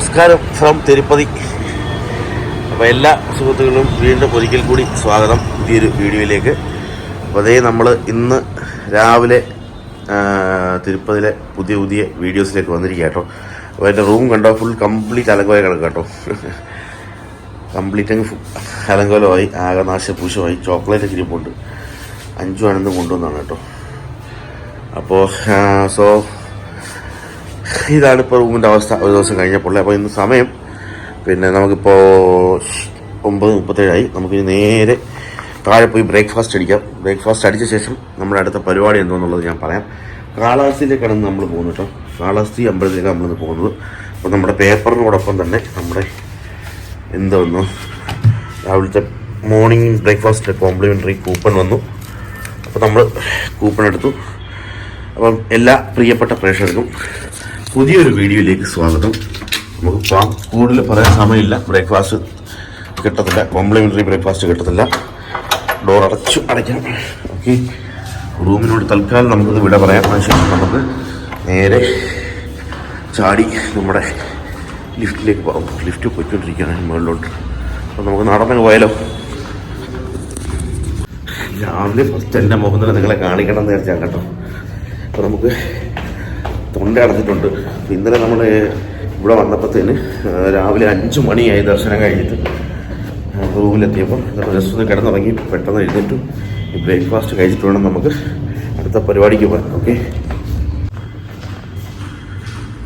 നമസ്കാരം ഫ്രം തിരുപ്പതി. അപ്പോൾ എല്ലാ സുഹൃത്തുക്കളും വീണ്ടും ഒരിക്കൽ കൂടി സ്വാഗതം. പുതിയൊരു വീഡിയോയിലേക്ക്. അപ്പോൾ അതേ നമ്മൾ ഇന്ന് രാവിലെ തിരുപ്പതിയിലെ പുതിയ പുതിയ വീഡിയോസിലേക്ക് വന്നിരിക്കുക കേട്ടോ. അപ്പോൾ എന്റെ റൂം കണ്ടോ? ഫുൾ കംപ്ലീറ്റ് അലങ്കോയ കിടക്കുക കേട്ടോ. കംപ്ലീറ്റ് അങ്ങ് അലങ്കോലമായി ആകനാശപൂശമായി ചോക്ലേറ്റ് ഒക്കെ ഇരിപ്പുണ്ട്. അഞ്ചു ആനന്ദം കൊണ്ടുവന്നാണ് കേട്ടോ. അപ്പോൾ സോ ഇതാണ് ഇപ്പോൾ റൂമിന്റെ അവസ്ഥ. ഒരു ദിവസം കഴിഞ്ഞപ്പോൾ അപ്പോൾ ഇന്ന് സമയം. പിന്നെ നമുക്കിപ്പോൾ ഒമ്പത് മുപ്പത്തേഴായി. നമുക്കിനി നേരെ താഴെ പോയി ബ്രേക്ക്ഫാസ്റ്റ് അടിക്കാം. ബ്രേക്ക്ഫാസ്റ്റ് അടിച്ച ശേഷം നമ്മുടെ അടുത്ത പരിപാടി എന്തോന്നുള്ളത് ഞാൻ പറയാം. കാളഹസ്തിയിലേക്കാണ് നമ്മൾ പോകുന്നത് കേട്ടോ. കാളഹസ്തി അമ്പലത്തിലേക്കാണ് നമ്മളിന്ന് പോകുന്നത്. അപ്പോൾ നമ്മുടെ പേപ്പറിനോടൊപ്പം തന്നെ നമ്മുടെ എന്തോന്നു? രാവിലത്തെ മോർണിംഗ് ബ്രേക്ക്ഫാസ്റ്റ് കോംപ്ലിമെന്ററി കൂപ്പൺ വന്നു. അപ്പോൾ നമ്മൾ കൂപ്പൺ എടുത്തു. അപ്പം എല്ലാ പ്രിയപ്പെട്ട പ്രേക്ഷകർക്കും പുതിയൊരു വീഡിയോയിലേക്ക് സ്വാഗതം. നമുക്ക് കൂടുതൽ പറയാൻ സമയമില്ല. ബ്രേക്ക്ഫാസ്റ്റ് കിട്ടത്തില്ല. കോംപ്ലിമെന്ററി ബ്രേക്ക്ഫാസ്റ്റ് കിട്ടത്തില്ല. ഡോർ അടച്ചു അടയ്ക്കാം. ഓക്കെ റൂമിനോട് തൽക്കാലം നമുക്കിത് വിട പറയാം. അതിനുശേഷം നമുക്ക് നേരെ ചാടി നമ്മുടെ ലിഫ്റ്റിലേക്ക് പോകാം ലിഫ്റ്റ് പോയിക്കൊണ്ടിരിക്കുകയാണ് മുകളിലോട്ട്. അപ്പോൾ നമുക്ക് നടന്നങ്ങ് പോയാലോ? രാവിലെ ഫസ്റ്റ് എന്റെ മുഖം തന്നെ നിങ്ങളെ കാണിക്കണം എന്ന് വിചാരിച്ചാൽ കേട്ടോ. അപ്പോൾ നമുക്ക് തൊണ്ട അടച്ചിട്ടുണ്ട്. ഇന്നലെ നമ്മൾ ഇവിടെ വന്നപ്പോഴത്തേന് രാവിലെ അഞ്ച് മണിയായി ദർശനം കഴിഞ്ഞിട്ട് റൂമിലെത്തിയപ്പോൾ ജസ്റ്റ് ഒന്ന് കിടന്നുറങ്ങി പെട്ടെന്ന് എഴുന്നേറ്റു. ബ്രേക്ക്ഫാസ്റ്റ് കഴിച്ചിട്ട് വേണം നമുക്ക് അടുത്ത പരിപാടിക്ക് പോകാൻ ഓക്കെ?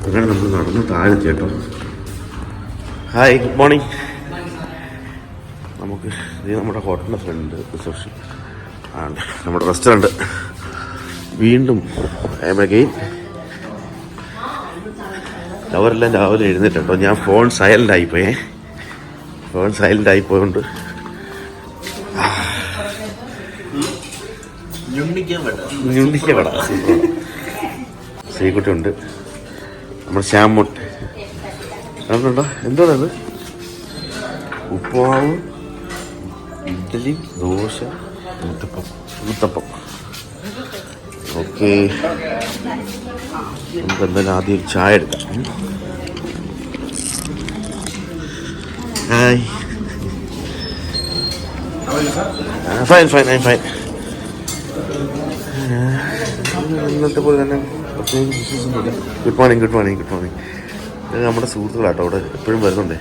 അങ്ങനെ നമ്മൾ നടന്ന് താഴെത്തി കേട്ടോ ഹായ് ഗുഡ് മോർണിംഗ്. നമുക്ക് ഇത് നമ്മുടെ ഹോട്ടലിന്റെ ഫ്രണ്ട് റിസപ്ഷൻ ആണ് നമ്മുടെ റെസ്റ്റോറന്റ് വീണ്ടും അഗെയിൻ അവരെല്ലാം രാവിലെ എഴുന്നേറ്റോ ഞാൻ ഫോൺ സൈലന്റ് ആയിപ്പോയേ. ഫോൺ സൈലന്റ് ആയിപ്പോയോണ്ട്. ശ്രീകുട്ടി ഉണ്ട് നമ്മുടെ ശ്യാമുട്ട്. കണ്ടുണ്ടോ? എന്താണ് ഉപ്പുമാവ് ഇഡ്ഡലി ദോശ ഊത്തപ്പം ഊത്തപ്പം ഓക്കെ. നമുക്ക് എന്തായാലും ആദ്യം ഒരു ചായ എടുക്കാം. Hi. Fine fine I fine ഇന്നത്തെ പോലെ തന്നെ പ്രത്യേകിച്ച് വിശ്വസമൊന്നുമില്ല good morning good morning good morning ഇത് നമ്മുടെ സുഹൃത്തുക്കളാട്ടോ അവിടെ എപ്പോഴും വരുന്നുണ്ടേ.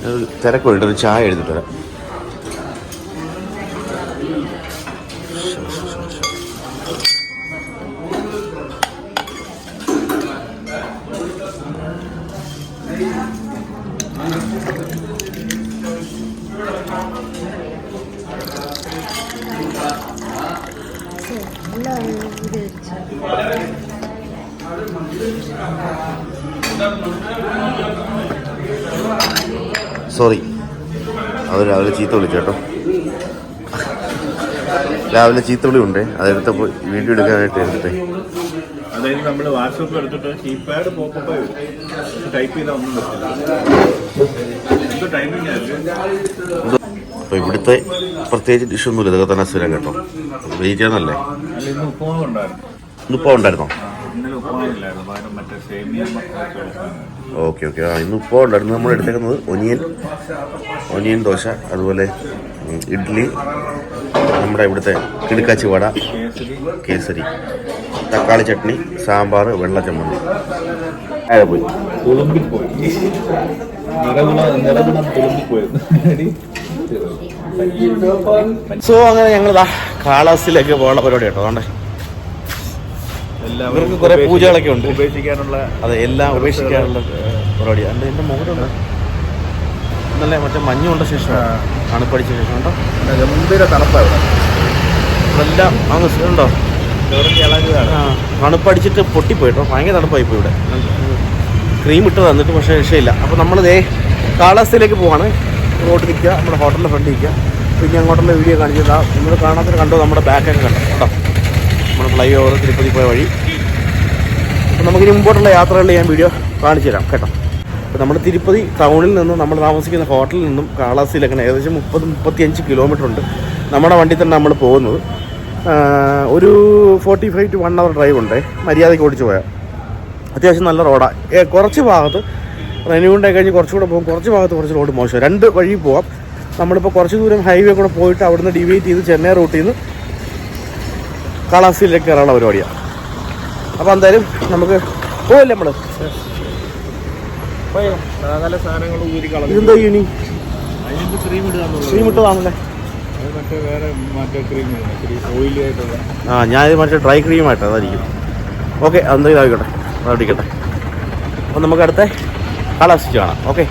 ഞാൻ തിരക്ക് ഒരു ചായ എഴുതിട്ട് വരാം. സോറി. അവർ രാവിലെ ചീത്ത വിളിച്ചു കേട്ടോ. രാവിലെ ചീത്ത വിളി ഉണ്ടേ അതെടുത്തപ്പോൾ വീഡിയോ എടുക്കാനായിട്ട് എടുത്തിട്ടേ. അതായത് നമ്മൾ വാട്സപ്പ് എടുത്തിട്ട് കീപാഡ് പോപ്പപ്പ് ടൈപ്പ് ചെയ്താൽ ഒന്നും പറ്റില്ല. ടൈമിംഗ് ആയിരുന്നു? അപ്പോൾ ഇവിടുത്തെ പ്രത്യേകിച്ച് ഡിഷൊന്നുമില്ല ഇതൊക്കെ തന്നെ സ്ഥിരം കേട്ടോ. ഉണ്ടായിരുന്നോ. ആ, ഇന്നലെ ഉപ്പാവില്ലായിരുന്നു മറ്റേ സേമിയ ഓക്കെ ഓക്കെ. ആ ഇന്നിപ്പോൾ ഉണ്ടായിരുന്നു നമ്മൾ എടുത്തേക്കുന്നത് ഒനിയൻ ഒനിയൻ ദോശ അതുപോലെ ഇഡ്ലി ഇഡ്ഡലി നമ്മുടെ ഇവിടുത്തെ കിടുക്കാച്ചി വട കേസരി തക്കാളി ചട്നി സാമ്പാർ വെള്ള ചമ്മന്തി. അതെ പോയി. തുളുമ്പിപ്പോയി. സോ അങ്ങനെ ഞങ്ങൾ കാളാസിലേക്ക് പോകാനുള്ള പരിപാടി കേട്ടോ അതുകൊണ്ട് ഇവർക്ക് കുറെ പൂജകളൊക്കെ ഉണ്ട്. ഉപേക്ഷിക്കാനുള്ള അതെ എല്ലാം ഉപേക്ഷിക്കാനുള്ള പരിപാടി. അതിന്റെ എന്റെ മുഖത്തുണ്ട് ഇന്നലെ മറ്റേ മഞ്ഞുകൊണ്ട ശേഷം തണുപ്പടിച്ച ശേഷം ഉണ്ടോ? ഗംഭീര തണുപ്പാണ് ഇതെല്ലാം അങ്ങ് ഉണ്ടോ? തണുപ്പടിച്ചിട്ട് പൊട്ടിപ്പോയിട്ടോ? ഭയങ്കര തണുപ്പായി പോയി ഇവിടെ. ക്രീം ഇട്ട് തന്നിട്ട് പക്ഷേ രക്ഷയില്ല. അപ്പോൾ നമ്മൾ ദേ കാലാവസ്ഥയിലേക്ക് പോവാണ്. റോഡ് നിൽക്കുക നമ്മുടെ ഹോട്ടലിന്റെ ഫ്രണ്ട് നിൽക്കുക പിന്നെ അങ്ങോട്ടുള്ള വീഡിയോ കാണിച്ചതാ നിങ്ങൾ കാണാത്തൊരു കണ്ടോ? നമ്മുടെ ബാക്കൊക്കെ കണ്ടോ? കേട്ടോ ഫ്ലൈ ഓവർ തിരുപ്പതി പോയ വഴി. അപ്പോൾ നമുക്കിനി മുമ്പോട്ടുള്ള യാത്രകളിൽ ഞാൻ വീഡിയോ കാണിച്ചു തരാം കേട്ടോ. അപ്പോൾ നമ്മൾ തിരുപ്പതി ടൗണിൽ നിന്നും നമ്മൾ താമസിക്കുന്ന ഹോട്ടലിൽ നിന്നും കാളാസിയിലേക്ക് ഏകദേശം മുപ്പത് മുപ്പത്തിയഞ്ച് കിലോമീറ്റർ ഉണ്ട് നമ്മുടെ വണ്ടി തന്നെ നമ്മൾ പോകുന്നത്. ഒരു forty five to one hour drive ഉണ്ട്. മര്യാദയ്ക്ക് ഓടിച്ചു പോയാൽ അത്യാവശ്യം നല്ല റോഡാണ് കുറച്ച് ഭാഗത്ത് റെനിയൂണ്ടെ കഴിഞ്ഞ് കുറച്ചുകൂടെ പോകും. കുറച്ച് ഭാഗത്ത് കുറച്ച് റോഡ് മോശം. രണ്ട് വഴി പോവാം. നമ്മളിപ്പോൾ കുറച്ച് ദൂരം ഹൈവേ കൂടെ പോയിട്ട് അവിടുന്ന് ഡിവൈറ്റ് ചെയ്ത് ചെന്നൈ റൂട്ടിൽ നിന്ന് കാലാവസ്ഥയിലേക്ക് കയറാനുള്ള പരിപാടിയാണ് അപ്പോൾ എന്തായാലും നമുക്ക് പോവല്ലേ നമ്മൾ കളഞ്ഞു. ഇതെന്താ ക്രീം ആയിട്ടുള്ള. ആ ഞാനിത് മറ്റേ ഡ്രൈ ക്രീമായിട്ട് അതായിരിക്കും. ഓക്കെ എന്തെങ്കിലും ആയിക്കോട്ടെ അതടിക്കട്ടെ. അപ്പോൾ നമുക്ക് അടുത്ത കാലാവസ്ഥ കാണാം. ഓക്കെ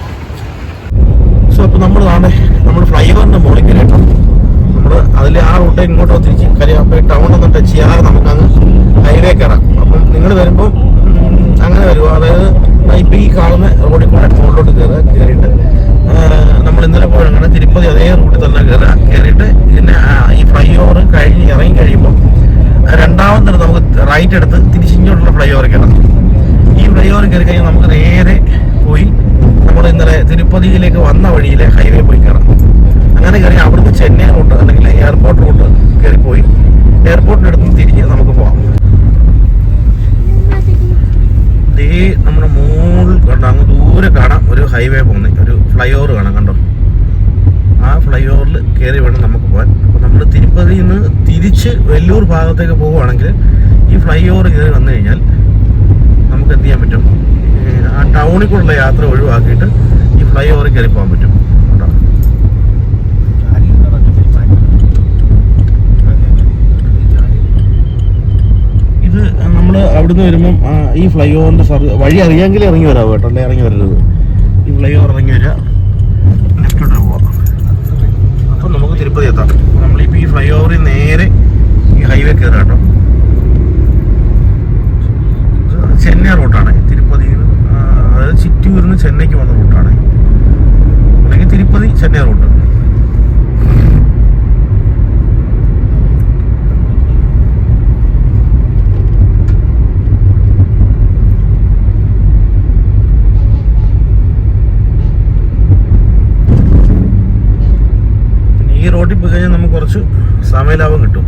സോ അപ്പോൾ നമ്മൾ നാളെ നമ്മൾ ഫ്ലൈ ഓവറിന്റെ മുകളിൽ കയറിയിട്ടോ നമ്മൾ അതിൽ ആ റൂട്ട് ഇങ്ങോട്ടോ തിരിച്ച് കരിയാപ്പ ടൗൺ ഒന്നും ടച്ച് ചെയ്യാതെ നമുക്ക് അങ്ങ് ഹൈവേ കയറാം അപ്പം നിങ്ങൾ വരുമ്പോൾ അങ്ങനെ വരുമോ അതായത് ഇപ്പം ഈ കാണുന്ന റോഡിൽ കൂടെ മുകളിലോട്ട് കയറുക കയറിയിട്ട് നമ്മൾ ഇന്നലെ പോയി അങ്ങനെ തിരുപ്പതി അതേ റൂട്ടിൽ തന്നെ കയറുക കയറിയിട്ട് പിന്നെ ഈ ഫ്ലൈ ഓവർ കഴിഞ്ഞ് ഇറങ്ങി കഴിയുമ്പോൾ രണ്ടാമത്തെ നമുക്ക് റൈറ്റ് എടുത്ത് തിരിച്ചിങ്ങോട്ടുള്ള ഫ്ലൈ ഓവർ കയറണം ഈ ഫ്ലൈ ഓവർ കയറി കഴിഞ്ഞാൽ നമുക്ക് നേരെ പോയി നമ്മൾ ഇന്നലെ തിരുപ്പതിയിലേക്ക് വന്ന വഴിയിലെ ഹൈവേ പോയി കയറാം അങ്ങനെ കയറി അവിടുന്ന് ചെന്നൈ റൂട്ട് അല്ലെങ്കിൽ എയർപോർട്ട് റൂട്ട് കയറിപ്പോയി എയർപോർട്ടിന്റെ അടുത്ത് എയർപോർട്ടിനടുത്ത് തിരിഞ്ഞ് നമുക്ക് പോവാം. ദേ നമ്മുടെ മുകളിൽ കണ്ടോ? അങ്ങ് ദൂരെ കാണാം. ഒരു ഹൈവേ പോകുന്നത് ഒരു ഫ്ലൈ ഓവർ കാണാം കണ്ടോ? ആ ഫ്ലൈ ഓവറിൽ കയറി വേണം നമുക്ക് പോകാൻ അപ്പോൾ നമ്മൾ തിരുപ്പതിയിൽ നിന്ന് തിരിച്ച് വെല്ലൂർ ഭാഗത്തേക്ക് പോവുകയാണെങ്കിൽ ഈ ഫ്ലൈ ഓവർ കയറി വന്നു കഴിഞ്ഞാൽ നമുക്ക് എന്ത് ചെയ്യാൻ പറ്റും? ആ ടൗണിൽ കൂടെയുള്ള യാത്ര ഒഴിവാക്കിയിട്ട് ഈ ഫ്ലൈ ഓവർ കയറി പോകാൻ പറ്റും. ഇത് നമ്മൾ അവിടുന്ന് വരുമ്പം ഈ ഫ്ലൈ ഓവറിന്റെ സർവീസ് വഴി അറിയാമെങ്കിൽ ഇറങ്ങി വരാം കേട്ടോ അല്ലെ? ഇറങ്ങി വരരുത്. ഈ ഫ്ലൈ ഓവർ ഇറങ്ങി വരിക ലെഫ്റ്റോട്ട് പോവാം. അപ്പം നമുക്ക് തിരുപ്പതി എത്താം. നമ്മളിപ്പോൾ ഈ ഫ്ലൈ ഓവറിൽ നേരെ ഈ ഹൈവേ കയറുക കേട്ടോ. ചെന്നൈ റൂട്ടാണ്. തിരുപ്പതിയിൽ അതായത് ചിറ്റൂരിൽ നിന്ന് ചെന്നൈക്ക് വന്ന റൂട്ടാണ്. അല്ലെങ്കിൽ തിരുപ്പതി ചെന്നൈ റൂട്ട് പിന്നെ ഈ റോഡിൽ പോയി കഴിഞ്ഞാൽ നമുക്ക് കുറച്ച് സമയലാഭം കിട്ടും.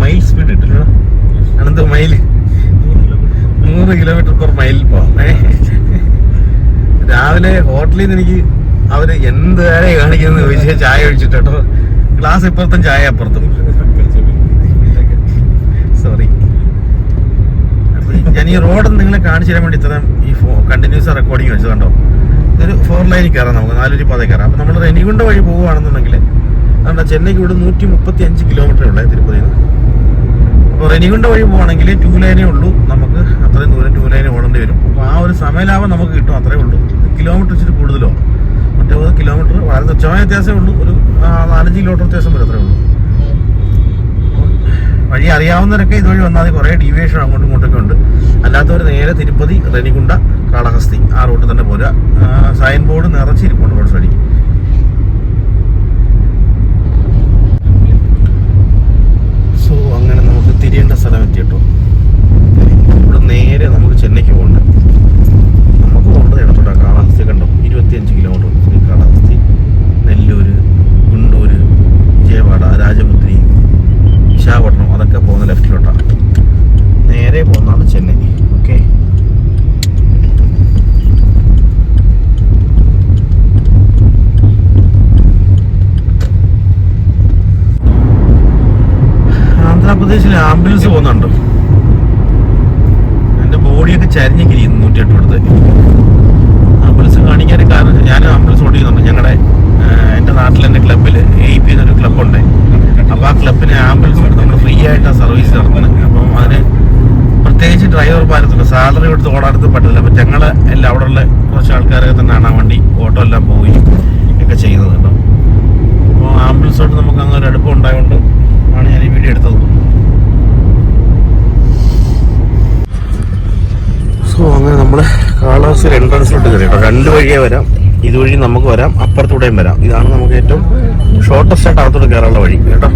മൈൽ സ്പീഡ് കിട്ടില്ല അനന്ത മൈൽ നൂറ് കിലോമീറ്റർ പെർ മൈൽ പോവാം. രാവിലെ ഹോട്ടലിൽ നിന്ന് എനിക്ക് അവർ എന്ത് കാര്യം കാണിക്കുന്നത് ചോദിച്ചാൽ ചായ ഒഴിച്ചിട്ട് കേട്ടോ. ഗ്ലാസ് ഇപ്പുറത്തും ചായ അപ്പുറത്തും. സോറി ഞാൻ ഈ റോഡ് നിങ്ങളെ കാണിച്ചു തരാൻ വേണ്ടി ഇത്രയും ഈ കണ്ടിന്യൂസ് റെക്കോർഡിങ് വെച്ചത് കണ്ടോ? ഇതൊരു ഫോർ ലൈനിൽ കയറാം നമുക്ക് നാലൊരു പാതയിൽ കയറാം. അപ്പം നമ്മൾ റെനികുണ്ട വഴി പോവുകയാണെന്നുണ്ടെങ്കിൽ അതുകൊണ്ട് ചെന്നൈക്ക് ഇവിടെ നൂറ്റി മുപ്പത്തി അഞ്ച് കിലോമീറ്റർ ഉള്ളേ തിരുപ്പതിയിൽ നിന്ന്. അപ്പോൾ റെനിഗുണ്ട വഴി പോകണമെങ്കിൽ ടൂ ലൈനേ ഉള്ളൂ. നമുക്ക് അത്രയും ദൂരം ടൂ ലൈനേ ഓടേണ്ടി വരും. അപ്പോൾ ആ ഒരു സമയലാഭം നമുക്ക് കിട്ടും അത്രേ ഉള്ളൂ. കിലോമീറ്റർ ഇച്ചിരി കൂടുതലോ? മറ്റേ കിലോമീറ്റർ വളരെ തുച്ഛമായ വ്യത്യാസമേ ഉള്ളൂ. ഒരു നാലഞ്ച് കിലോമീറ്റർ വ്യത്യാസം വരും അത്രേ ഉള്ളൂ. വഴി അറിയാവുന്നവരൊക്കെ ഇതുവഴി വന്നാൽ കുറേ ഡീവിയേഷൻ അങ്ങോട്ടും ഇങ്ങോട്ടൊക്കെ ഉണ്ട്. അല്ലാത്തവർ നേരെ തിരുപ്പതി റെനിഗുണ്ട കാളഹസ്തി ആ റൂട്ടിൽ തന്നെ പോരുക. സൈൻ ബോർഡ് നിറച്ചിരിപ്പുണ്ട് റോഡ് സൈഡിൽ സോ അങ്ങനെ നമുക്ക് തിരിയേണ്ട സ്ഥലം എത്തി കേട്ടോ ഇവിടെ നേരെ നമുക്ക് ചെന്നൈക്ക് പോകണ്ട നമുക്ക് പോകേണ്ടത് ഇടത്തോട്ടാ കാളഹസ്തി കണ്ടോ ഇരുപത്തിയഞ്ച് കിലോമീറ്റർ ഉണ്ട് കാളഹസ്തി നെല്ലൂര് ഗുണ്ടൂര് വിജയവാഡ രാജമുദ്രി വിശാഖപട്ടണം അതൊക്കെ പോകുന്ന ലെഫ്റ്റിലോട്ടാണ് നേരെ പോകുന്നതാണ് ചെന്നൈ ഓക്കെ ആന്ധ്രാപ്രദേശിൽ ആംബുലൻസ് പോകുന്നുണ്ട്. എന്റെ ബോഡിയൊക്കെ ചരിഞ്ഞിരിക്കും നൂറ്റി എട്ട് കൊടുത്ത്. ആംബുലൻസ് കാണിക്കാൻ കാരണം ഞാൻ ആംബുലൻസ് ഓടിക്കുന്നുണ്ട്. ഞങ്ങളുടെ എന്റെ നാട്ടിൽ എന്റെ ക്ലബ്ബിൽ എ പി എന്നൊരു ക്ലബ്ബുണ്ട്. അപ്പോൾ ആ ക്ലബിന് ആംബുലൻസ് നമ്മൾ ഫ്രീ ആയിട്ടാണ് സർവീസ് നടത്തുന്നത്. അപ്പം അതിന് പ്രത്യേകിച്ച് ഡ്രൈവർമാരത്തുണ്ട് സാലറി എടുത്ത് ഓടാനത്ത് പറ്റില്ല അപ്പം ഞങ്ങൾ എല്ലാം അവിടെ ഉള്ള കുറച്ച് ആൾക്കാരൊക്കെ തന്നെയാണ് ആ വണ്ടി ഓട്ടോ എല്ലാം പോയി ഒക്കെ ചെയ്യുന്നത്. കേട്ടോ അപ്പോൾ ആംബുലൻസോട്ട് നമുക്ക് അങ്ങനെ ഒരു അടുപ്പം ഉണ്ടായതുകൊണ്ട് ആണ് ഞാൻ ഈ വീഡിയോ എടുത്തത്. സോ അങ്ങനെ നമ്മൾ കാലാവസ്ഥ എൻട്രൻസിലോട്ട് കയറി. കേട്ടോ രണ്ട് വഴിയേ വരാം. ഇതുവഴി നമുക്ക് വരാം. അപ്പുറത്തൂടെയും വരാം. ഇതാണ് നമുക്ക് ഏറ്റവും ഷോർട്ടസ്റ്റ് ആയിട്ട് അകത്തോട്ട് കയറാനുള്ള വഴി കേട്ടോ.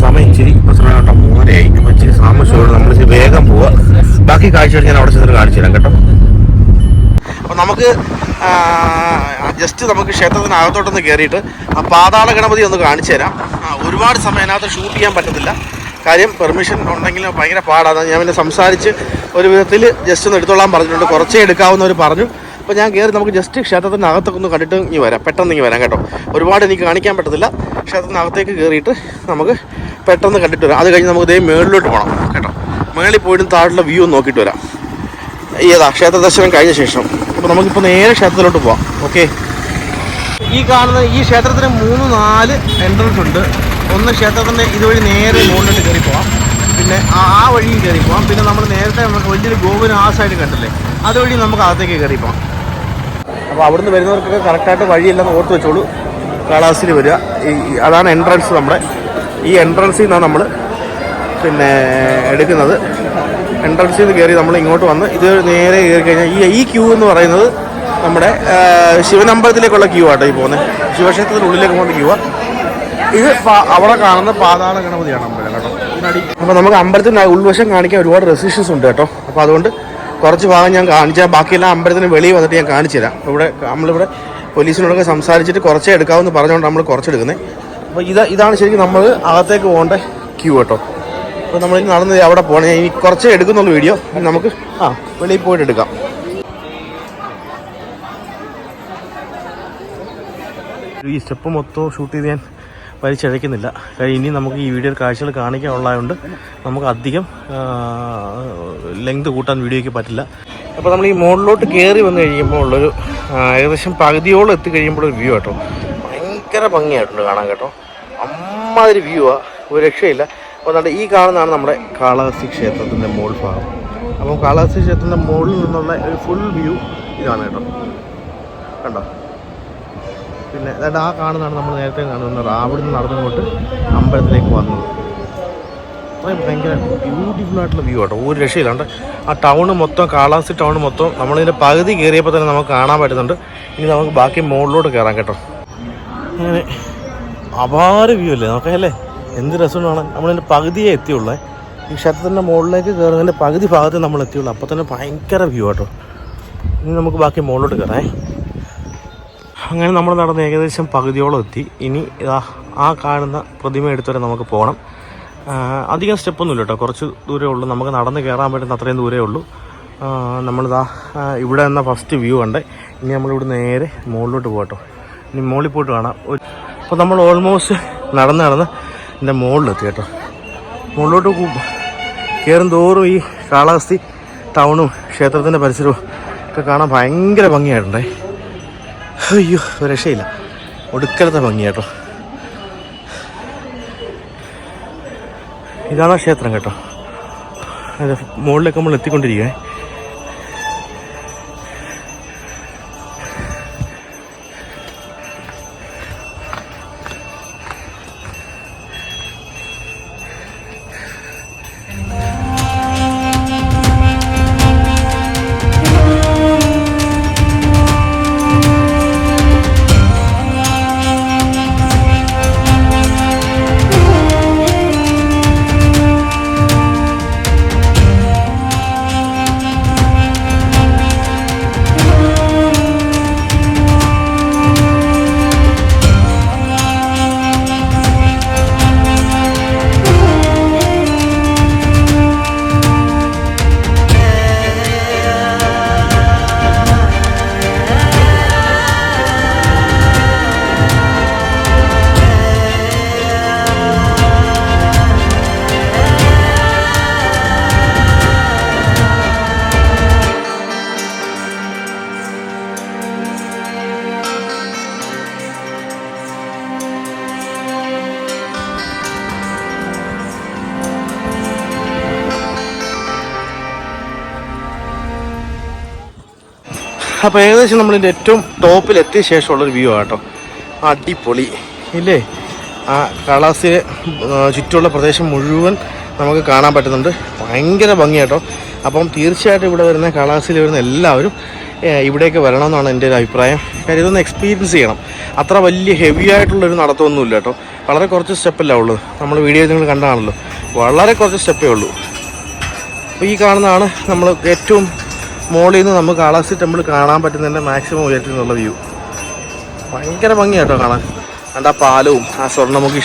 സമയം ഇച്ചിരി പ്രശ്നമായിട്ടോ മൂന്നരയായി അപ്പൊ ഇച്ചിരി താമസിച്ചോട് നമ്മൾ ഇച്ചിരി വേഗം പോവുക ബാക്കി കാഴ്ചകൾ ഞാൻ അവിടെ ചെന്നിട്ട് കാണിച്ചു തരാം കേട്ടോ. അപ്പോൾ നമുക്ക് ജസ്റ്റ് നമുക്ക് ക്ഷേത്രത്തിനകത്തോട്ടൊന്ന് കയറിയിട്ട് ആ പാതാള ഗണപതി ഒന്ന് കാണിച്ചു തരാം. ഒരുപാട് സമയം അതിനകത്ത് ഷൂട്ട് ചെയ്യാൻ പറ്റത്തില്ല. കാര്യം പെർമിഷൻ ഉണ്ടെങ്കിൽ ഭയങ്കര പാടാണ് ഞാൻ പിന്നെ സംസാരിച്ച് ഒരു വിധത്തിൽ ജസ്റ്റ് ഒന്ന് എടുത്തോളാൻ പറഞ്ഞിട്ടുണ്ട്. കുറച്ചേ എടുക്കാവുന്നവർ പറഞ്ഞു. അപ്പോൾ ഞാൻ കയറി നമുക്ക് ജസ്റ്റ് ക്ഷേത്രത്തിന്റെ അകത്തൊക്കെ ഒന്ന് കണ്ടിട്ട് ഇനി വരാം. പെട്ടെന്ന് ഇനി വരാം കേട്ടോ. ഒരുപാട് എനിക്ക് കാണിക്കാൻ പറ്റത്തില്ല. ക്ഷേത്രത്തിനകത്തേക്ക് കയറിയിട്ട് നമുക്ക് പെട്ടെന്ന് കണ്ടിട്ട് വരാം. അത് കഴിഞ്ഞ് നമുക്ക് ഇതേ മേളിലോട്ട് പോകണം കേട്ടോ. മേളിൽ പോയിട്ട് താഴെയുള്ള വ്യൂ ഒന്ന് നോക്കിയിട്ട് വരാം. ഏതാ ക്ഷേത്ര ദർശനം കഴിഞ്ഞ ശേഷം. അപ്പോൾ നമുക്കിപ്പോൾ നേരെ ക്ഷേത്രത്തിലോട്ട് പോവാം. ഓക്കെ ഈ കാണുന്ന ഈ ക്ഷേത്രത്തിന് മൂന്ന് നാല് എൻട്രൻസ് ഉണ്ട്. ഒന്ന് ക്ഷേത്രത്തിന്റെ ഇതുവഴി നേരെ മുകളിലോട്ട് കയറി പോവാം. പിന്നെ ആ വഴിയും കയറി പോവാം. പിന്നെ നമ്മൾ നേരത്തെ നമുക്ക് വലിയൊരു ഗോപുരം ആ സൈഡ് കണ്ടില്ലേ? അതുവഴി നമുക്ക് അകത്തേക്ക് കയറി പോവാം. അപ്പോൾ അവിടുന്ന് വരുന്നവർക്കൊക്കെ കറക്റ്റായിട്ട് വഴിയെല്ലാം ഓർത്ത് വെച്ചോളൂ. കാളാസിൽ വരിക. ഈ അതാണ് എൻട്രൻസ് നമ്മുടെ. ഈ എൻട്രൻസിൽ നിന്നാണ് നമ്മൾ പിന്നെ എടുക്കുന്നത്. എൻട്രൻസിൽ നിന്ന് കയറി നമ്മൾ ഇങ്ങോട്ട് വന്ന് ഇത് നേരെ കയറി കഴിഞ്ഞാൽ ഈ ഈ ക്യൂ എന്ന് പറയുന്നത് നമ്മുടെ ശിവനമ്പലത്തിലേക്കുള്ള ക്യൂ ആട്ടോ ഈ പോകുന്നത് ശിവക്ഷേത്രത്തിന്റെ ഉള്ളിലേക്ക് പോകുന്ന ക്യൂ ആണ് ഇത് അവിടെ കാണുന്ന പാതാള ഗണപതിയാണ് അമ്പലം കേട്ടോ. അപ്പോൾ നമുക്ക് അമ്പലത്തിന്റെ ഉൾവശം കാണിക്കാൻ ഒരുപാട് റെസിഷൻസ് ഉണ്ട് കേട്ടോ. അപ്പോൾ അതുകൊണ്ട് കുറച്ച് ഭാഗം ഞാൻ കാണിച്ചാൽ ബാക്കിയെല്ലാം അമ്പലത്തിന് വെളിയിൽ വന്നിട്ട് ഞാൻ കാണിച്ചു തരാം. ഇവിടെ നമ്മളിവിടെ പോലീസിനോടൊക്കെ സംസാരിച്ചിട്ട് കുറച്ചേ എടുക്കാമെന്ന് പറഞ്ഞുകൊണ്ട് നമ്മൾ കുറച്ചെടുക്കുന്നത് അപ്പോൾ ഇത് ഇതാണ് ശരിക്കും നമ്മൾ അകത്തേക്ക് പോകേണ്ട ക്യൂ കേട്ടോ. അപ്പോൾ നമ്മൾ നടന്ന് അവിടെ പോകണം. ഇനി കുറച്ചേ എടുക്കുന്നുള്ളൂ വീഡിയോ നമുക്ക് ആ വെളിയിൽ പോയിട്ട് എടുക്കാം. ഈ സ്റ്റെപ്പ് മൊത്തം ഷൂട്ട് ചെയ്ത് ഞാൻ വലിച്ചഴയ്ക്കുന്നില്ല. കാര്യം ഇനി നമുക്ക് ഈ വീഡിയോയിൽ കാഴ്ചകൾ കാണിക്കാനുള്ളതുകൊണ്ട് നമുക്ക് അധികം ലെങ്ത് കൂട്ടാൻ വീഡിയോയ്ക്ക് പറ്റില്ല. അപ്പോൾ നമ്മൾ ഈ മുകളിലോട്ട് കയറി വന്നു കഴിയുമ്പോൾ ഉള്ളൊരു ഏകദേശം പകുതിയോളം എത്തിക്കഴിയുമ്പോൾ ഒരു വ്യൂ കേട്ടോ ഭയങ്കര ഭംഗിയായിട്ടുണ്ട് കാണാൻ കേട്ടോ. അമ്മാതിരി വ്യൂ ആ. ഒരു രക്ഷയില്ല. അപ്പോൾ നല്ല ഈ കാണുന്നതാണ് നമ്മുടെ കാളഹസ്തി ക്ഷേത്രത്തിന്റെ മുകൾ ഭാഗം. അപ്പോൾ കാളഹസ്തി ക്ഷേത്രത്തിന്റെ മുകളിൽ നിന്നുള്ള ഒരു ഫുൾ വ്യൂ ഇതാണ് കേട്ടോ. കണ്ടോ? പിന്നെ അതായത് ആ കാണുന്നതാണ് നമ്മൾ നേരത്തെ കാണുന്നത് അവിടുന്ന് നടന്നുകൊണ്ട് അമ്പലത്തിലേക്ക് വന്നത് ഭയങ്കര ബ്യൂട്ടിഫുൾ ആയിട്ടുള്ള വ്യൂ ആട്ടോ. ഒരു രക്ഷയില്ലാണ്ട് ആ ടൗൺ മൊത്തം കാളാസി ടൗൺ മൊത്തം നമ്മളിതിന്റെ പകുതി കയറിയപ്പോൾ തന്നെ നമുക്ക് കാണാൻ പറ്റുന്നുണ്ട്. ഇനി നമുക്ക് ബാക്കി മുകളിലോട്ട് കയറാം കേട്ടോ. അങ്ങനെ അപാര വ്യൂ അല്ലേ? നോക്കല്ലേ എന്ത് രസമാണ്. നമ്മളിതിന്റെ പകുതിയേ എത്തിയുള്ളേ. ഈ ക്ഷേത്രത്തിന്റെ മുകളിലേക്ക് കയറുന്നതിന്റെ പകുതി ഭാഗത്ത് നമ്മൾ എത്തിയുള്ളൂ അപ്പോൾ തന്നെ ഭയങ്കര വ്യൂ ആട്ടോ. ഇനി നമുക്ക് ബാക്കി മുകളിലോട്ട് കയറാം അങ്ങനെ നമ്മൾ നടന്ന് ഏകദേശം പകുതിയോളം എത്തി. ഇനി ഇതാ ആ കാണുന്ന പ്രതിമ എടുത്തുവരെ നമുക്ക് പോകണം അധികം സ്റ്റെപ്പൊന്നുമില്ല കേട്ടോ. കുറച്ച് ദൂരമേ ഉള്ളൂ. നമുക്ക് നടന്ന് കയറാൻ പറ്റുന്ന അത്രയും ദൂരമേ ഉള്ളൂ. നമ്മളിതാ ഇവിടെ നിന്ന ഫസ്റ്റ് വ്യൂ ഉണ്ട് ഇനി നമ്മളിവിടെ നേരെ മുകളിലോട്ട് പോകട്ടോ ഇനി മുകളിൽ പോയിട്ട് കാണാം. അപ്പോൾ നമ്മൾ ഓൾമോസ്റ്റ് നടന്ന് നടന്ന് എന്റെ മുകളിലെത്തി കേട്ടോ. മുകളിലോട്ട് കയറും തോറും ഈ കാളാസ്തി ടൗണും ക്ഷേത്രത്തിന്റെ പരിസരവും ഒക്കെ കാണാൻ ഭയങ്കര ഭംഗിയായിട്ടുണ്ടേ. അയ്യോ രക്ഷയില്ല. ഒടുക്കലത്തെ ഭംഗി ഇതാണ് ക്ഷേത്രം കേട്ടോ. അത് മുകളിലേക്ക് നമ്മൾ എത്തിക്കൊണ്ടിരിക്കേ അപ്പോൾ ഏകദേശം നമ്മളിന്റെ ഏറ്റവും ടോപ്പിൽ എത്തിയ ശേഷമുള്ളൊരു വ്യൂ ആട്ടോ. അടിപൊളി. ഇല്ലേ? ആ കാലാവസ്ഥയെ ചുറ്റുമുള്ള പ്രദേശം മുഴുവൻ നമുക്ക് കാണാൻ പറ്റുന്നുണ്ട്. ഭയങ്കര ഭംഗിയാട്ടോ. അപ്പം തീർച്ചയായിട്ടും ഇവിടെ വരുന്ന കാലാവസ്ഥയിൽ വരുന്ന എല്ലാവരും ഇവിടേക്ക് വരണമെന്നാണ് എന്റെ ഒരു അഭിപ്രായം. കാര്യം ഇതൊന്ന് എക്സ്പീരിയൻസ് ചെയ്യണം. അത്ര വലിയ ഹെവി ആയിട്ടുള്ളൊരു നടത്തമൊന്നുമില്ല കേട്ടോ വളരെ കുറച്ച് സ്റ്റെപ്പല്ല ഉള്ളത് നമ്മൾ വീഡിയോ നിങ്ങൾ കണ്ടാണല്ലോ. വളരെ കുറച്ച് സ്റ്റെപ്പേ ഉള്ളൂ. അപ്പോൾ ഈ കാണുന്നതാണ് നമ്മൾ ഏറ്റവും മുകളിൽ നിന്ന് നമുക്ക് കാളാസി ടെമ്പിൾ കാണാൻ പറ്റുന്നതിന്റെ മാക്സിമം ഉയരത്തിൽ നിന്നുള്ള വ്യൂ ഭയങ്കര ഭംഗിയാട്ടോ കാണാൻ. കണ്ട ആ പാലവും ആ സ്വർണമുഖി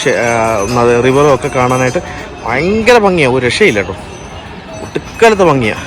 റിവറും ഒക്കെ കാണാനായിട്ട് ഭയങ്കര ഭംഗിയാണ് ഒരു രക്ഷയില്ല കേട്ടോ. ഒട്ടുക്കാലത്തെ ഭംഗിയാണ്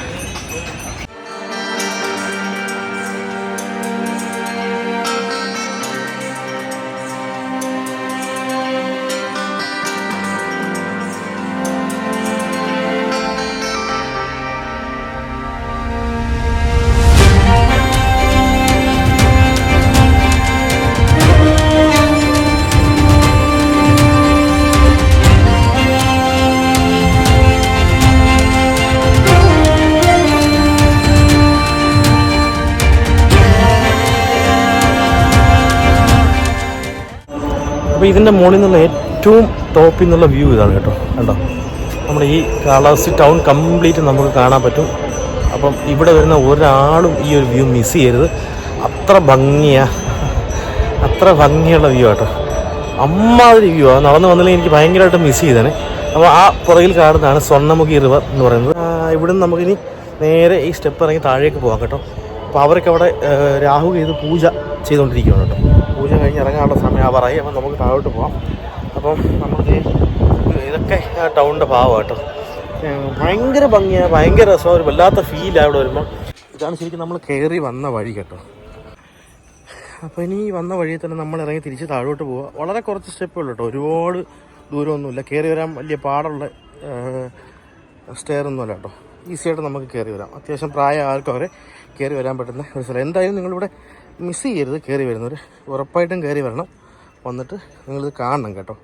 അപ്പോൾ ഇതിന്റെ മുകളിൽ നിന്നുള്ള ഏറ്റവും ടോപ്പിൽ നിന്നുള്ള വ്യൂ ഇതാണ് കേട്ടോ. കണ്ടോ? നമ്മുടെ ഈ കാലാവസ്ഥ ടൗൺ കംപ്ലീറ്റ് നമുക്ക് കാണാൻ പറ്റും. അപ്പം ഇവിടെ വരുന്ന ഒരാളും ഈ ഒരു വ്യൂ മിസ് ചെയ്യരുത്. അത്ര ഭംഗിയാ. അത്ര ഭംഗിയുള്ള വ്യൂ ആട്ടോ അമ്മാതിരി വ്യൂ ആ. നടന്നു വന്നില്ലെങ്കിൽ എനിക്ക് ഭയങ്കരമായിട്ട് മിസ് ചെയ്തേനെ അപ്പോൾ ആ പുറകിൽ കാണുന്നതാണ് സ്വർണമുഖി റിവർ എന്ന് പറയുന്നത്. ഇവിടെ നിന്ന് നമുക്കിനി നേരെ ഈ സ്റ്റെപ്പ് ഇറങ്ങി താഴേക്ക് പോകാം കേട്ടോ. അപ്പോൾ അവരൊക്കെ അവിടെ രാഹു ചെയ്ത് പൂജ ചെയ്തുകൊണ്ടിരിക്കുകയാണ് കേട്ടോ. കഴിഞ്ഞ് ഇറങ്ങാനുള്ള സമയം പറയും അപ്പം നമുക്ക് താഴോട്ട് പോകാം അപ്പം നമുക്ക് ഇതൊക്കെ ടൗണിന്റെ ഭാവം കേട്ടോ ഭയങ്കര ഭംഗിയാണ് ഭയങ്കര രസം ഒരു വല്ലാത്ത ഫീലാണ് ഇവിടെ വരുമ്പോൾ ഇതാണ് ശരിക്കും നമ്മൾ കയറി വന്ന വഴി കേട്ടോ. അപ്പോൾ ഇനി വന്ന വഴിയിൽ തന്നെ നമ്മൾ ഇറങ്ങി തിരിച്ച് താഴോട്ട് പോവുക. വളരെ കുറച്ച് സ്റ്റെപ്പേ കേട്ടോ. ഒരുപാട് ദൂരമൊന്നുമില്ല. കയറി വരാൻ വലിയ പാടുള്ള സ്റ്റെയർ ഒന്നുമല്ല കേട്ടോ. ഈസിയായിട്ട് നമുക്ക് കയറി വരാം. അത്യാവശ്യം പ്രായ അവരെ കയറി വരാൻ പറ്റുന്ന ഒരു സ്ഥലം. എന്തായാലും നിങ്ങളിവിടെ മിസ് ചെയ്യരുത്. കയറി വരുന്നവർ ഉറപ്പായിട്ടും കയറി വരണം. വന്നിട്ട് നിങ്ങളിത് കാണണം കേട്ടോ.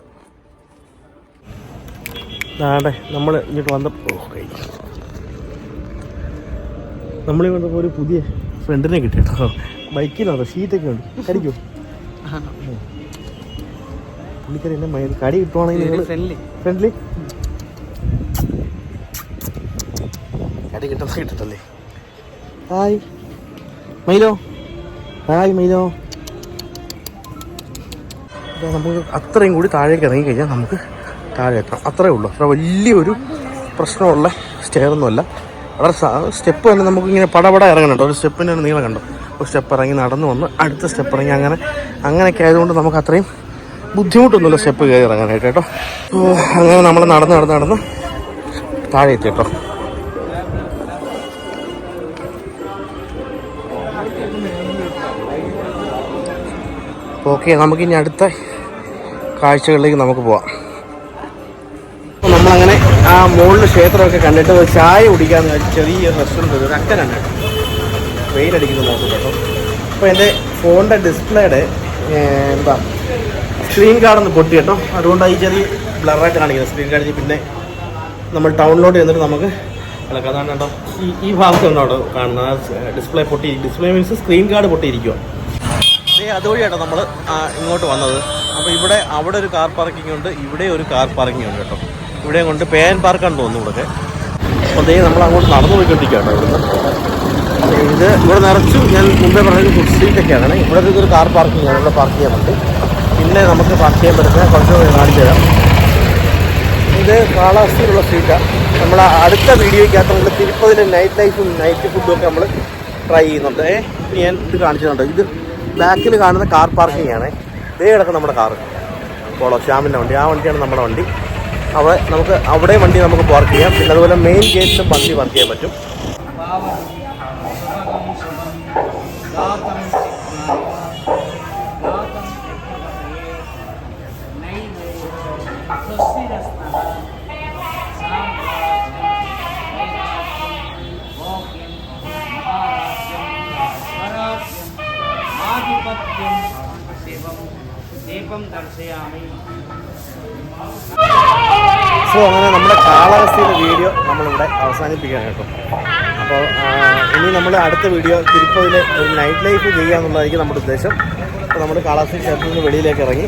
ആടെ നമ്മൾ ഇങ്ങോട്ട് വന്നപ്പോൾ നമ്മൾ വന്നപ്പോൾ ഒരു പുതിയ ഫ്രണ്ടിനെ കിട്ടി കേട്ടോ ബൈക്കിനാണോ ഷീറ്റൊക്കെ ഉണ്ട്. കടിക്കോ? പുള്ളിക്കാരി എന്നെ മൈ കടി കിട്ടുവാണെങ്കിൽ ഫ്രണ്ട്ലി കടി കിട്ടുന്ന കിട്ടത്തല്ലേ ഹായ്. മൈലോ ഹായ് മീനോ നമുക്ക് അത്രയും കൂടി താഴേക്ക് ഇറങ്ങി കഴിഞ്ഞാൽ നമുക്ക് താഴെ എത്താം. അത്രേ ഉള്ളൂ. അത്ര വലിയൊരു പ്രശ്നമുള്ള സ്റ്റെയറൊന്നുമല്ല. വളരെ സ്റ്റെപ്പ് തന്നെ നമുക്ക് ഇങ്ങനെ പടപട ഇറങ്ങണുണ്ട് ഒരു സ്റ്റെപ്പിന്റെ ഒരു നീളം കണ്ടോ? ഒരു സ്റ്റെപ്പ് ഇറങ്ങി നടന്നു വന്ന് അടുത്ത സ്റ്റെപ്പ് ഇറങ്ങി അങ്ങനെ അങ്ങനെയൊക്കെ ആയതുകൊണ്ട് നമുക്ക് അത്രയും ബുദ്ധിമുട്ടൊന്നുമില്ല സ്റ്റെപ്പ് കയറി ഇറങ്ങാനായിട്ട് കേട്ടോ. അങ്ങനെ നമ്മൾ നടന്ന് നടന്ന് നടന്ന് താഴെ എത്തി കേട്ടോ. ഓക്കെ നമുക്കിനി അടുത്ത കാഴ്ചകളിലേക്ക് നമുക്ക് പോവാം. അപ്പോൾ നമ്മളങ്ങനെ ആ മുകളിൽ ക്ഷേത്രമൊക്കെ കണ്ടിട്ട് ചായ കുടിക്കാന്ന് ചെറിയ റെസ്റ്റോറന്റ് ഒരു അക്കനാണ് കേട്ടോ വെയിലടിക്കുന്ന നോക്കും കേട്ടോ. അപ്പോൾ എന്റെ ഫോണിന്റെ ഡിസ്പ്ലേയുടെ എന്താ സ്ക്രീൻ കാർഡൊന്ന് പൊട്ടി കേട്ടോ. അതുകൊണ്ട് ഈ ചെറിയ ബ്ലറായിട്ട് കാണിക്കുന്നത് സ്ക്രീൻ കാർഡ് പിന്നെ നമ്മൾ ഡൗൺലോഡ് ചെയ്തിട്ട് നമുക്ക് അതാണ് കേട്ടോ. ഈ ഈ ഭാഗത്ത് ഉണ്ടോ കാണുന്നത്. ഡിസ്പ്ലേ പൊട്ടി ഡിസ്പ്ലേ മീൻസ് സ്ക്രീൻ കാർഡ് പൊട്ടിയിരിക്കുമോ ദേ അതുവഴിയാണ് നമ്മൾ ഇങ്ങോട്ട് വന്നത്. അപ്പോൾ ഇവിടെ അവിടെ ഒരു കാർ പാർക്കിംഗ് ഉണ്ട് ഇവിടെ ഒരു കാർ പാർക്കിംഗ് ഉണ്ട് കേട്ടോ. ഇവിടെ കൊണ്ട് പേൻ പാർക്കാണ് തോന്നുന്നു ഇവിടെ അപ്പോൾ ദേ നമ്മൾ അങ്ങോട്ട് നടന്നു പോയിക്കൊണ്ടിരിക്കുകയാണ് ഇവിടുന്ന്. ഇത് ഇവിടെ നിറച്ചു ഞാൻ മുമ്പേ പറഞ്ഞത് ഫുഡ് സ്ട്രീറ്റൊക്കെയാണ് ഇവിടെ ഇതൊരു കാർ പാർക്കിംഗ് ആണ്. ഇവിടെ പാർക്ക് ചെയ്യാൻ പറ്റും. പിന്നെ നമുക്ക് പാർക്ക് ചെയ്യാൻ പറ്റുന്ന കുറച്ച് കാണിച്ചു തരാം. ഇത് കാലാവസ്ഥയിലുള്ള സ്ട്രീറ്റാണ് നമ്മൾ അടുത്ത വീഡിയോയ്ക്കകത്ത് നമ്മൾ തിരുപ്പതിലെ നൈറ്റ് ലൈഫും നൈറ്റ് ഫുഡും ഒക്കെ നമ്മൾ ട്രൈ ചെയ്യുന്നുണ്ട്. ഞാൻ ഇത് കാണിച്ചിട്ടുണ്ട് ഇത് ബാക്കിൽ കാണുന്ന കാർ പാർക്കിംഗ് ആണ്. ഇതേ കിടക്കുന്ന നമ്മുടെ കാറ് പോളോ ശ്യാമിന്റെ വണ്ടി. ആ വണ്ടിയാണ് നമ്മുടെ വണ്ടി. അവിടെ നമുക്ക് അവിടെ വണ്ടി നമുക്ക് പാർക്ക് ചെയ്യാം. പിന്നെ അതുപോലെ മെയിൻ ഗേറ്റിലും വണ്ടി പാർക്ക് ചെയ്യാൻ പറ്റും. ദീപം ദർശയാമി. സോ അങ്ങനെ നമ്മുടെ കാലാവസ്ഥയുടെ വീഡിയോ നമ്മളിവിടെ അവസാനിപ്പിക്കുകയാണ് കേട്ടോ. അപ്പോൾ ഇനി നമ്മൾ അടുത്ത വീഡിയോ തിരുപ്പതിൽ ഒരു നൈറ്റ് ലൈഫ് ചെയ്യുക എന്നുള്ളതായിരിക്കും നമ്മുടെ ഉദ്ദേശം. അപ്പോൾ നമ്മൾ കാലാവസ്ഥ ക്ഷേത്രത്തിൽ നിന്ന് വെളിയിലേക്ക് ഇറങ്ങി.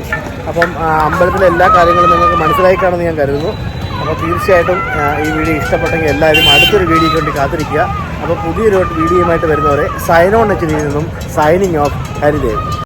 അപ്പം അമ്പലത്തിലെ എല്ലാ കാര്യങ്ങളും നിങ്ങൾക്ക് മനസ്സിലായി കാണുമെന്ന് ഞാൻ കരുതുന്നു. അപ്പോൾ തീർച്ചയായിട്ടും ഈ വീഡിയോ ഇഷ്ടപ്പെട്ടെങ്കിൽ എല്ലാവരും അടുത്തൊരു വീഡിയോയ്ക്ക് വേണ്ടി കാത്തിരിക്കുക. അപ്പോൾ പുതിയൊരു വീഡിയോയുമായിട്ട് വരുന്നവരെ സൈനോൺ എച്ച് നിന്നും സൈനിങ് ഓഫ് ഹരിദേവ്.